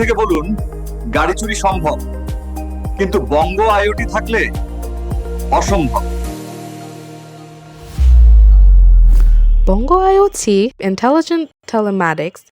থেকে বলুন গাড়ি চুরি সম্ভব কিন্তু বঙ্গ আইওটি থাকলে অসম্ভব। Bongo IoT, intelligent telematics,